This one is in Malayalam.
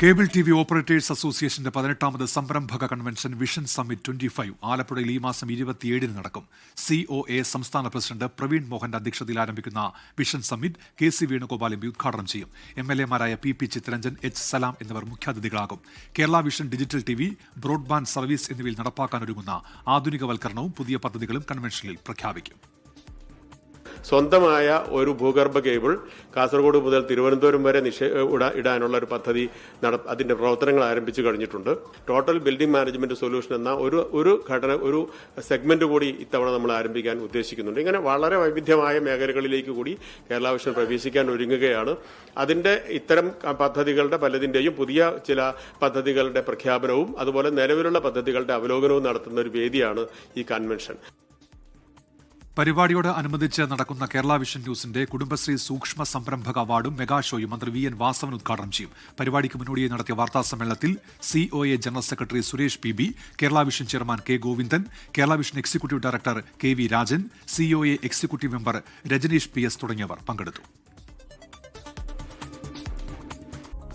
കേബിൾ ടി വി ഓപ്പറേറ്റേഴ്സ് അസോസിയേഷന്റെ പതിനെട്ടാമത് സംരംഭക convention vision summit twenty five ആലപ്പുഴയിൽ ഈ മാസം ഇരുപത്തിയേഴിന് നടക്കും. സി ഒ എ സംസ്ഥാന പ്രസിഡന്റ് പ്രവീൺ മോഹന്റെ അധ്യക്ഷതയിൽ ആരംഭിക്കുന്ന vision summit K C Venugopal M P ഉദ്ഘാടനം ചെയ്യും. M L എമാരായ P P Chitharanjan H Salam എന്നിവർ മുഖ്യാതിഥികളാകും. Kerala vision digital T V broadband service എന്നിവയിൽ നടപ്പാക്കാനൊരുങ്ങുന്ന ആധുനികവൽക്കരണവും പുതിയ പദ്ധതികളും കൺവെൻഷനിൽ പ്രഖ്യാപിക്കും. സ്വന്തമായ ഒരു ഭൂഗർഭ കേബിൾ കാസർഗോഡ് മുതൽ തിരുവനന്തപുരം വരെ ഇടാനുള്ള ഒരു പദ്ധതി നട- അതിന്റെ പ്രവർത്തനങ്ങൾ ആരംഭിച്ചു കഴിഞ്ഞിട്ടുണ്ട്. ടോട്ടൽ ബിൽഡിംഗ് മാനേജ്മെന്റ് സൊല്യൂഷൻ എന്ന ഒരു ഒരു ഘടന ഒരു സെഗ്മെന്റ് കൂടി ഇത്തവണ നമ്മൾ ആരംഭിക്കാൻ ഉദ്ദേശിക്കുന്നുണ്ട്. ഇങ്ങനെ വളരെ വൈവിധ്യമായ മേഖലകളിലേക്ക് കൂടി കേരള വിഷൻ പ്രവേശിക്കാൻ ഒരുങ്ങുകയാണ്. അതിന്റെ ഇത്തരം പദ്ധതികളുടെ പലതിന്റെയും പുതിയ ചില പദ്ധതികളുടെ പ്രഖ്യാപനവും അതുപോലെ നിലവിലുള്ള പദ്ധതികളുടെ അവലോകനവും നടത്തുന്ന ഒരു വേദിയാണ് ഈ കൺവെൻഷൻ പരിപാടിയോട് അനുബന്ധിച്ച് നടക്കുന്ന കേരള വിഷൻ ന്യൂസിന്റെ കുടുംബശ്രീ സൂക്ഷ്മ സംരംഭക അവാർഡും മെഗാ ഷോയും മന്ത്രി വി എൻ വാസവൻ ഉദ്ഘാടനം ചെയ്യും. പരിപാടിക്ക് മുന്നോടിയായി നടത്തിയ വാർത്താ സമ്മേളനത്തിൽ C O A general secretary Suresh P B Kerala vision chairman K Govindan Kerala vision executive director K V Rajan C O A executive member Rajaneesh P S തുടങ്ങിയവർ പങ്കെടുത്തു.